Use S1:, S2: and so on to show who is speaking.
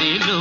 S1: గదిలో